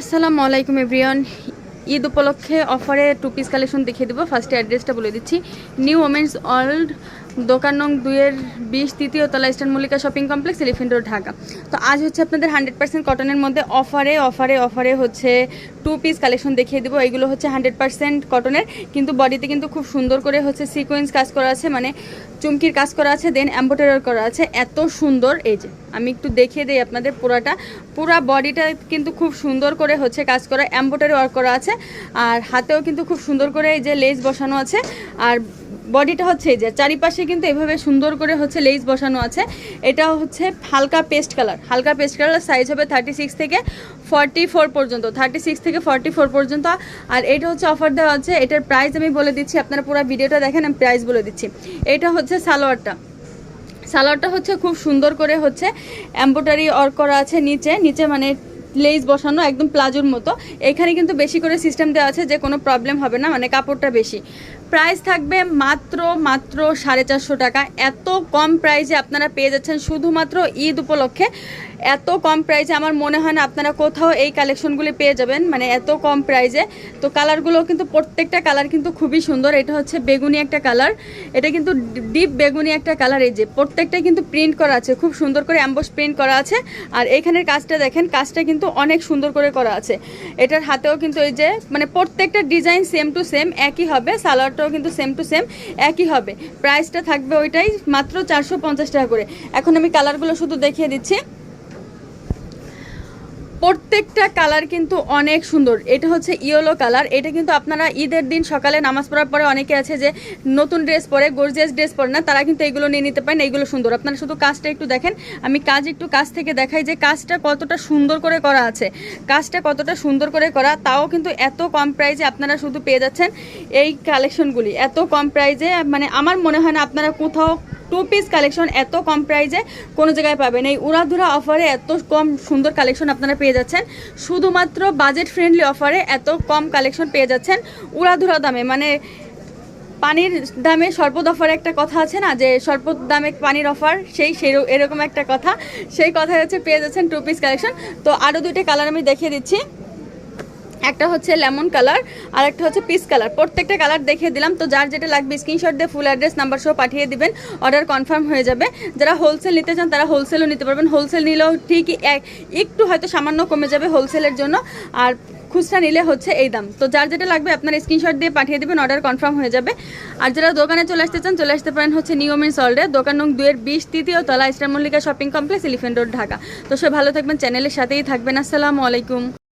আসসালামু আলাইকুম এভরিওয়ান। ঈদ উপলক্ষে অফারে টু পিস কালেকশন দেখিয়ে দেবো। ফার্স্টে অ্যাড্রেসটা বলে দিচ্ছি। নিউ ওমেন্স ওয়ার্ল্ড দোকান নং দুইয়ের বিশ তৃতীয় তলা Eastern Mallika Shopping Complex, Elephant Road, Dhaka. তো আজ হচ্ছে আপনাদের হান্ড্রেড পার্সেন্ট কটনের মধ্যে অফারে অফারে অফারে হচ্ছে টু পিস কালেকশন দেখিয়ে দেবো। এগুলো হচ্ছে হান্ড্রেড পার্সেন্ট কটনের, কিন্তু বডিতে কিন্তু খুব সুন্দর করে হচ্ছে সিকোয়েন্স কাজ করা আছে মানে চুমকির কাজ করা আছে দেন এম্বোটারার করা আছে। এত সুন্দর, এই যে, আমি একটু দেখিয়ে দিই আপনাদের পুরাটা। পুরা বডিটা কিন্তু খুব সুন্দর করে হচ্ছে কাজ করা এম্বোটারি ওয়ার্ক করা আছে। আর হাতেও কিন্তু খুব সুন্দর করে এই যে লেস বসানো আছে। আর বডিটা হচ্ছে এই যে, চারিপাশে কিন্তু এভাবে সুন্দর করে হচ্ছে লেস বসানো আছে। এটা হচ্ছে হালকা পেস্ট কালার হালকা পেস্ট কালার সাইজ হবে থার্টি সিক্স থেকে ফর্টি ফোর পর্যন্ত থার্টি সিক্স থেকে ফর্টি ফোর পর্যন্ত। আর এটা হচ্ছে অফার দেওয়া হচ্ছে এটার প্রাইস আমি বলে দিচ্ছি, আপনারা পুরো ভিডিওটা দেখেন, আমি প্রাইস বলে দিচ্ছি। এটা হচ্ছে সালোয়ারটা। সালোয়ারটা হচ্ছে খুব সুন্দর করে হচ্ছে এম্ব্রয়ডারি অর্ক করা আছে নিচে নিচে মানে লেস বসানো একদম প্লাজোর মতো। এখানে কিন্তু বেশি করে সিস্টেম দেওয়া আছে যে কোনো প্রবলেম হবে না মানে কাপড়টা বেশি। প্রাইস থাকবে মাত্র মাত্র সাড়ে চারশো টাকা। এত কম প্রাইসে আপনারা পেয়ে যাচ্ছেন শুধুমাত্র ঈদ উপলক্ষে। এত কম প্রাইসে আমার মনে হয় না আপনারা কোথাও এই কালেকশনগুলি পেয়ে যাবেন। মানে এত কম প্রাইসে তো কালারগুলো কিন্তু প্রত্যেকটা কালার কিন্তু খুবই সুন্দর। এটা হচ্ছে বেগুনি একটা কালার এটা কিন্তু ডিপ বেগুনি একটা কালার এই যে। প্রত্যেকটা কিন্তু প্রিন্ট করা আছে। খুব সুন্দর করে অ্যাম্বস প্রিন্ট করা আছে। আর এইখানের কাজটা দেখেন, কাজটা কিন্তু অনেক সুন্দর করে করা আছে। এটার হাতেও কিন্তু এই যে মানে প্রত্যেকটা ডিজাইন সেম টু সেম একই হবে। সালোয়ারটাও কিন্তু সেম টু সেম একই হবে। প্রাইসটা থাকবে ওইটাই মাত্র চারশো পঞ্চাশ টাকা করে। এখন আমি কালারগুলো শুধু দেখিয়ে দিচ্ছি। প্রত্যেকটা কালার কিন্তু অনেক সুন্দর। এটা হচ্ছে ইয়েলো কালার। এটা কিন্তু আপনারা ঈদের দিন সকালে নামাজ পড়ার পরে অনেকে আছে যে নতুন ড্রেস পরে, গর্জিয়াস ড্রেস পরে না, তারা কিন্তু এগুলো নিয়ে নিতে পারেন এইগুলো সুন্দর। আপনারা শুধু কাজটা একটু দেখেন। আমি কাজ একটু কাজ থেকে দেখাই যে কাজটা কতটা সুন্দর করে করা আছে। কাজটা কতটা সুন্দর করে করা, তাও কিন্তু এত কম প্রাইজে আপনারা শুধু পেয়ে যাচ্ছেন এই কালেকশনগুলি এত কম প্রাইজে মানে আমার মনে হয় না আপনারা কোথাও টু পিস কালেকশন এত কম প্রাইজে কোনো জায়গায় পাবেন। এই উড়াধুরা অফারে এত কম সুন্দর কালেকশন আপনারা পেয়ে যাচ্ছেন। শুধুমাত্র বাজেট ফ্রেন্ডলি অফারে এত কম কালেকশন পেয়ে যাচ্ছেন উড়াধুরা দামে। মানে পানির দামে সর্বত অফার একটা কথা আছে না, যে সর্বত দামে পানির অফার সেই সেই এরকম একটা কথা। সেই কথা হচ্ছে পেয়ে যাচ্ছেন টু পিস কালেকশন তো আরও দুইটা কালার আমি দেখিয়ে দিচ্ছি। একটা হচ্ছে লেমন কালার আর একটা হচ্ছে পিস কালার। প্রত্যেকটা কালার দেখিয়ে দিলাম, তো যার যেটা লাগবে স্ক্রিনশট দিয়ে ফুল অ্যাড্রেস নাম্বার সহ পাঠিয়ে দিবেন অর্ডার কনফার্ম হয়ে যাবে। যারা হোলসেল নিতে চান, তারা হোলসেলও নিতে পারবেন। হোলসেল নিলেও এক একটু হয়তো সামান্য কমে যাবে হোলসেলের জন্য, আর খুচরা নিলে হচ্ছে এই দাম। তো যার যেটা লাগবে, আপনার স্ক্রিনশট দিয়ে পাঠিয়ে দেবেন অর্ডার কনফার্ম হয়ে যাবে। আর যারা দোকানে চলে আসতে চান, চলে আসতে পারেন হচ্ছে নিয়মের সল্ডে দোকান নং দুয়ের বিশ, তৃতীয় তলা Eastern Mallika Shopping Complex Elephant Road Dhaka. তো সে ভালো থাকবেন চ্যানেলের সাথেই থাকবেন। আসসালামু আলাইকুম।